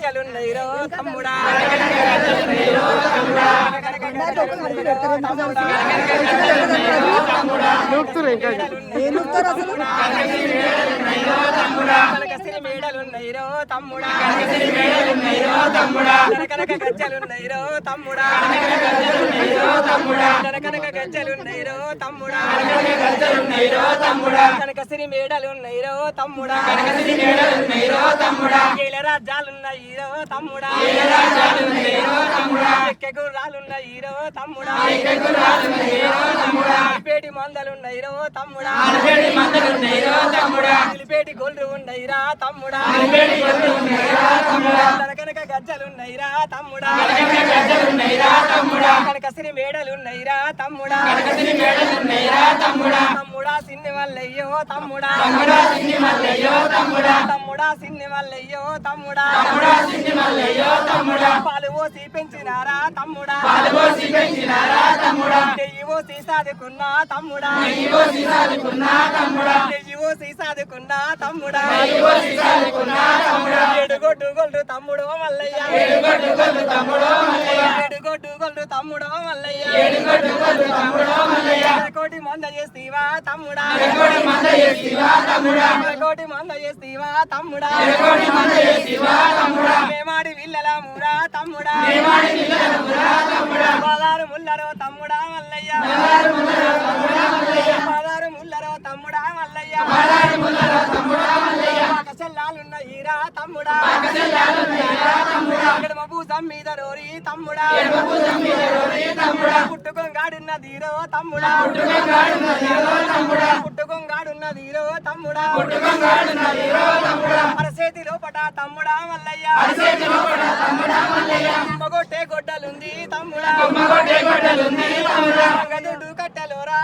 గజ్జలున్నైరో తమ్ముడా కనకసిరి మేడలున్నైరో తమ్ముడా కనకనక గజ్జలున్నైరో తమ్ముడా. కనకనక గజ్జలున్నైరో తమ్ముడా కనకసిరి మేడలున్నైరో తమ్ముడా ఏల రాజ్యాలున్నైరో తమ్ముడా ఎక్కె గుర్రాలున్నైరో తమ్ముడా పేటి మందలున్నైరో తమ్ముడా నిలిపేటి గొల్లు ఉన్నైరా తమ్ముడా కనకనక గజ్జలున్నైరా తమ్ముడా. కనకసిరి మేడలున్నైరా తమ్ముడా. తమ్ముడా. సిన్ని మల్లయ్యో తమ్ముడా. తమ్ముడా సిన్ని మల్లయ్యో తమ్ముడా. పాలు పోసి పెంచినారా తమ్ముడా. నెయ్యి పోసి సాదుకున్నా తమ్ముడా. నెయ్యి పోసి సాదుకున్నా తమ్ముడా. ఏడుగొడ్డు గొల్లు తమ్ముడు. మల్లయ్య. ఏడుగొడ్డు గొల్లు తమ్ముడు మల్లయ్య. కోటి మంద చేస్తీవా తమ్ముడా. కోటి మంద చేస్తీవా తమ్ముడా. మేమాడి విల్లల మూరా తమ్ముడా. పదారు ముల్లరో తమ్ముడా. మల్లయ్య పదారు ముల్లరో తమ్ముడా మల్లయ్య. కసల్లాలున్న ఈరా తమ్ముడా ఇక్కడ మబూసం మీద రోరి తమ్ముడా పుట్టుకొంగాడున్న ధీరో తమ్ముడా పుట్టుకొంగాడున్న ధీరో తమ్ముడా అరసేతి లోపట తమ్ముడా మల్లయ్య మగొట్టే గొడ్డలుంది తమ్ముడా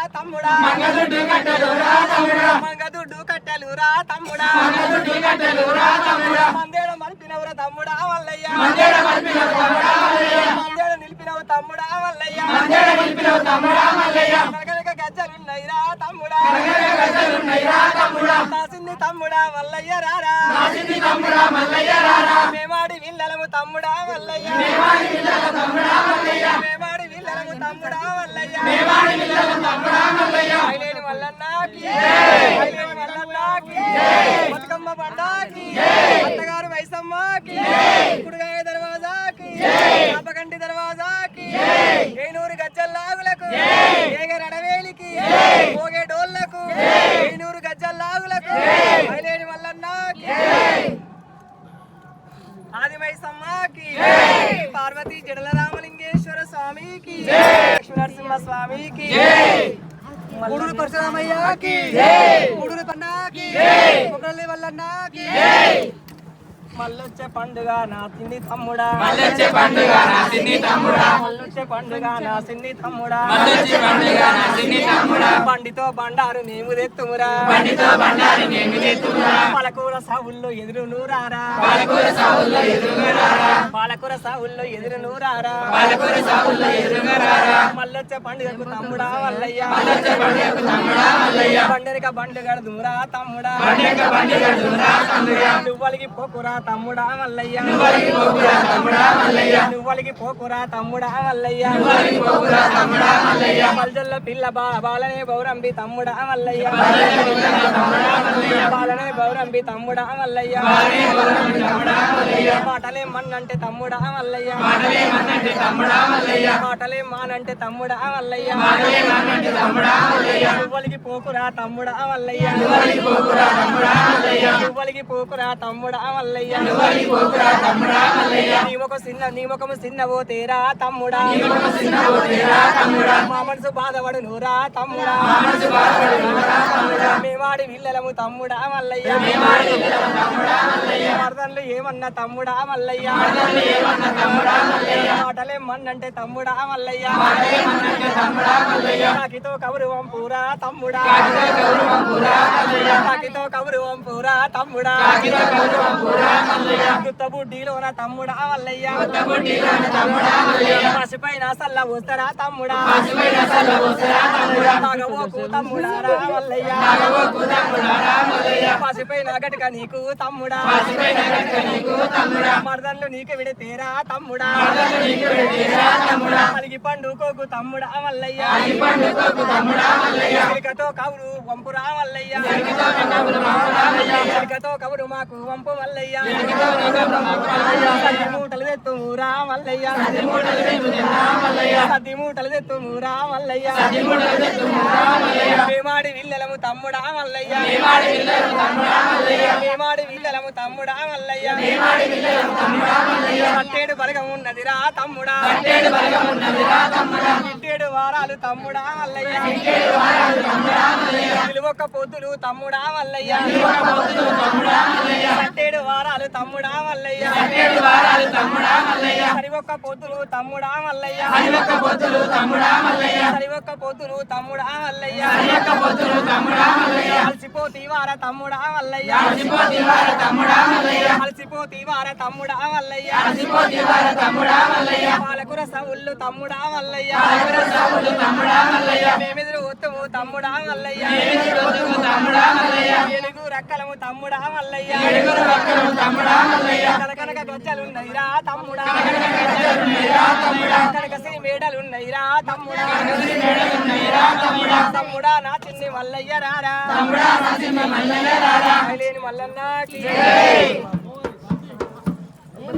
కట్టెలురా తమ్ముడా. మంగదుడ్డు కట్టెలురా తమ్ముడా. మందేడ మలిపినవురా తమ్ముడా మల్లయ్య మందేడ నిలిపినవు తమ్ముడా కనకనక గజ్జలున్నైరా తమ్ముడా. నా సిన్ని తమ్ముడా. మల్లయ్య రారా. గూడూరు పరశురామయ్యకి గూడూరు పన్నాకి వల్లన్నకి. మల్లొచ్చే పండుగ నా తిండి తమ్ముడా. మల్లొచ్చే పండుగ నా సిన్ని తమ్ముడా. మల్లొచ్చే పండుగ నా సిన్ని తమ్ముడా. మల్లొచ్చే పండుగ నా సిన్ని తమ్ముడా. బండితో బండారు మేము తెత్తుమురా. బండితో బండారి నేను తెత్తురా పాలకూర సావుల్లో ఎదురు నూరారా. పాలకూర సావుల్లో ఎదురుగారా పాలకూర సావుల్లో ఎదురు నూరారా. పాలకూర సావుల్లో ఎదురుగారా మల్లొచ్చే పండుగకు తమ్ముడా వల్లయ్య. మల్లొచ్చే పండుగకు తమ్ముడా మల్లయ్య పండుగ పండుగ దూరా తమ్ముడా. పండుగ పండుగ దురా తమ్ముడా. నువ్వలికి పోకురా తమ్ముడా మల్లయ్య నువ్వలికి పోకురా తమ్ముడా మల్లయ్య పల్జల్ల పిల్ల బాలనే బౌరంబి తమ్ముడా మల్లయ్య బాలనే బౌరంబి తమ్ముడా మల్లయ్య మాటలే మన్నంటే తమ్ముడా మల్లయ్య మాటలే మానంటే తమ్ముడా మల్లయ్య నువ్వలికి పోకురా తమ్ముడా మల్లయ్య నువ్వలికి పోకురా తమ్ముడా మల్లయ్య. నువ్వలికి పోకురా తమ్ముడా మల్లయ్య. నీ ముఖం చిన్న నీ ముఖం చిన్నవో తేరా తమ్ముడా. తమ్ముడా. మా మనసు బాధపడు నూరా తమ్ముడా మనసు తమ్ముడా. మేవాడి విల్లలము తమ్ముడా మల్లయ్య. తమ్ముడా మరదన్లు ఏమన్నా తమ్ముడా మల్లయ్య. మరదలు ఏమన్నా తమ్ముడా మల్లయ్య. మాటలే మన్నంటే తమ్ముడా మల్లయ్య. మాటలే మన్నంటే తమ్ముడా మల్లయ్య. కాకితో తమ్ముడా. గౌరవం పూరా మల్లయ్య కాకితో తమ్ముడా. కాకితో గౌరవం పూరా తమ్ముడా. పసిపైన సల్ల వస్తారా తమ్ముడా. తాగబోకు పసిపైన గటక నీకు తమ్ముడా. గట్ట నీకు తమ్ముడా. మరదళ్ళు నీకు విడతేరా తమ్ముడా. కలిగి పండుకోకు తమ్ముడా. తమ్ముడా కవురు వంపురా మల్లయ్య. కబురు మాకు వంపు మల్లయ్య. మూటలు మల్లయ్య. సది మూటలు మేమాడి విల్లలము తమ్ముడా మల్లయ్య. ఏమాడి విల్లెలము తమ్ముడా మల్లయ్య. మేమాడి విల్లెలము తమ్ముడా మల్లయ్య. ఏమాడి తమ్ముడా మల్లయ్య పట్టేడు బలగం ఉన్నదిరా తమ్ముడా బలగం ఉన్నదిరా తమ్ముడా. ఇట్టేడు వారాలు తమ్ముడా మల్లయ్య నిలువొక్క పొద్దులు తమ్ముడా మల్లయ్య పట్టేడు వారాలు తమ్ముడా మల్లయ్య సరివొక్క పొద్దులు తమ్ముడా మల్లయ్య సరివొక్క పొద్దులు తమ్ముడా మల్లయ్య తమ్ముడా మల్లయ్య అలసిపోతీవార అలసిపోతీవార తమ్ముడా మల్లయ్య పాలకూర సవుళ్ళు తమ్ముడా మల్లయ్య మేమెదురు ఒత్తుము తమ్ముడా మల్లయ్య. ఏలుగు రక్కలము తమ్ముడా మల్లయ్య. కనకనక గొజ్జలున్నయిరా తమ్ముడా. కనక సిరి మేడలున్నయిరా తమ్ముడా. తమ్ముడా. నా చిన్ని మల్లయ్య రారా. తమ్ముడా నరసింహ మల్లయ్య రారా లేని మల్లన్నకి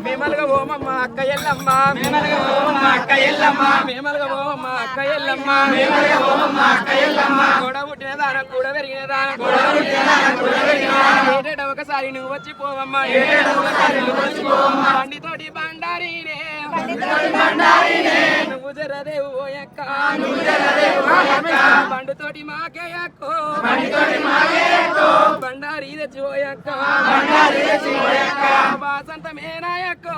మేమలుగా ఓమమ్మ అక్క ఎల్లమ్మ. మేమలగా ఓమమ్మ అక్క ఎల్లమ్మ. మేమలుగా ఓమమ్మ అక్క ఎల్లమ్మ. మేమలగా ఓమమ్మ అక్క ఎల్లమ్మ. కూడా పుట్టిన దానం కూడా పెరిగిన దానం. కొడవలికేదాన కొడవలికేదాన ఏటేటా ఒకసారి నువ్వు వచ్చి పోవమ్మా. ఏటేటా ఒకసారి నువ్వు వచ్చి పోవమ్మా. బండారీనే నువ్వు జరదేవు ఓయక్క బండుతోటి మాకే అక్కో బండారీ తెచ్చి ఓయక్క బండారి తెచ్చి వాసంతమేనాయక్కో.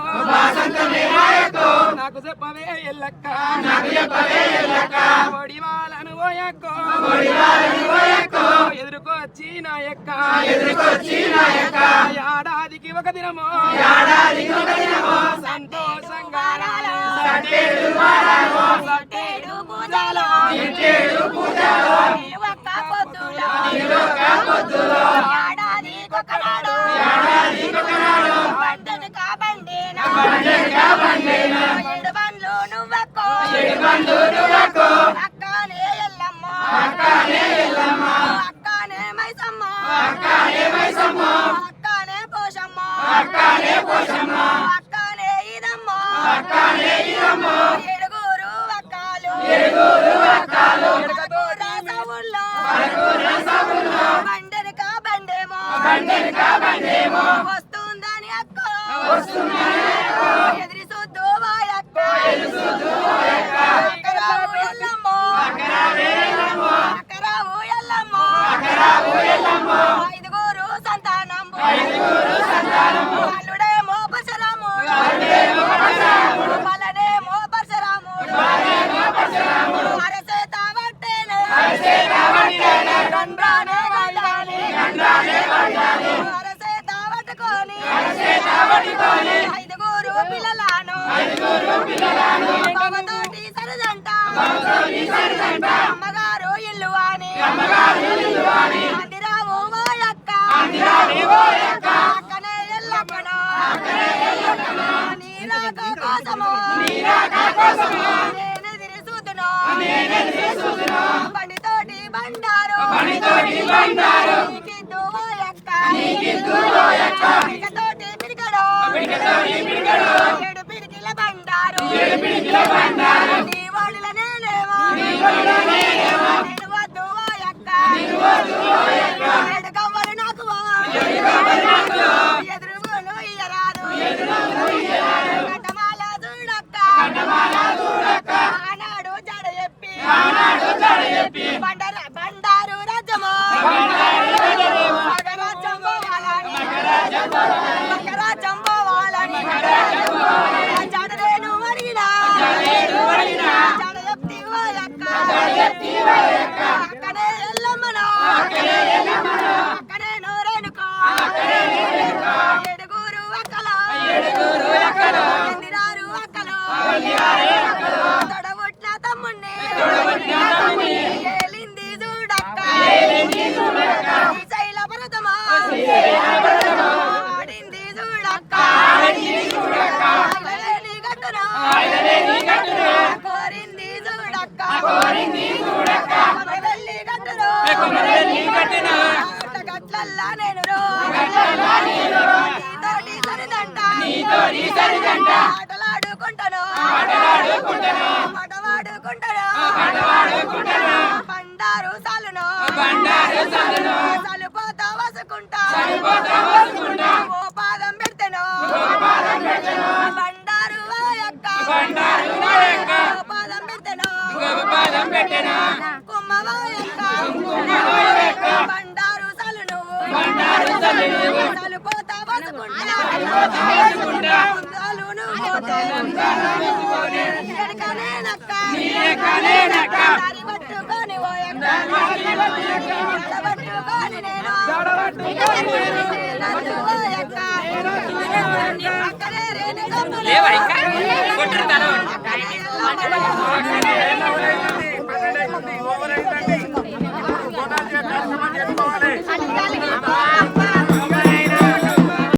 నాకు చెప్పవే ఎల్లక్క నాకు చెప్పవే ఎల్లక్క. ఒడి వాళ్ళను ఓయక్కో ఒడివారని ఓయక్కో. ఎదుర్కొచ్చి నాయక్క ఎదురుకొచ్చి నాయక్క. ఏడాదికి ఒక దినమో ఏడాదికి ఒక దినమో. సంతోషంగా సట్టేడు. సట్టేడు పూజలో పూజలో. పొద్దులో. ఏడాదికొకనాడు ఏడాదికొకనాడు. పంటను ఐదుగురు పిల్లలను. బావతోటి సరదంట. అమ్మగారు ఇల్లు అని అమ్మగారు ఇల్లు అని. అందిరావు ఓయక్క. అక్కనే ఎల్లమ్మను నీరాక కోసము. బండితోటి బండారు బండితోటి బండారు. నీకిద్దు ఓయక్క నీకిద్దు ఓయక్క. బండారు. గట్లల్లా నేను రో. నీతోటి సరిదంట. ఆటలాడుకుంటాను. పాటవాడుకుంటాను బండారు సాలును. సలిపోతా వసుకుంటా. ఓ పాదం పెడతాను. బండారు వాయక్క ఓ పాదం పెడతాను. కుమ్మ వాయక్క బండారు సాలును సలిపోతా వసుకుంటా ముందాలును పోతే ఎనకనే నక్క దారి పట్టుకొని లేవా ఇంకా? కొట్టురు తల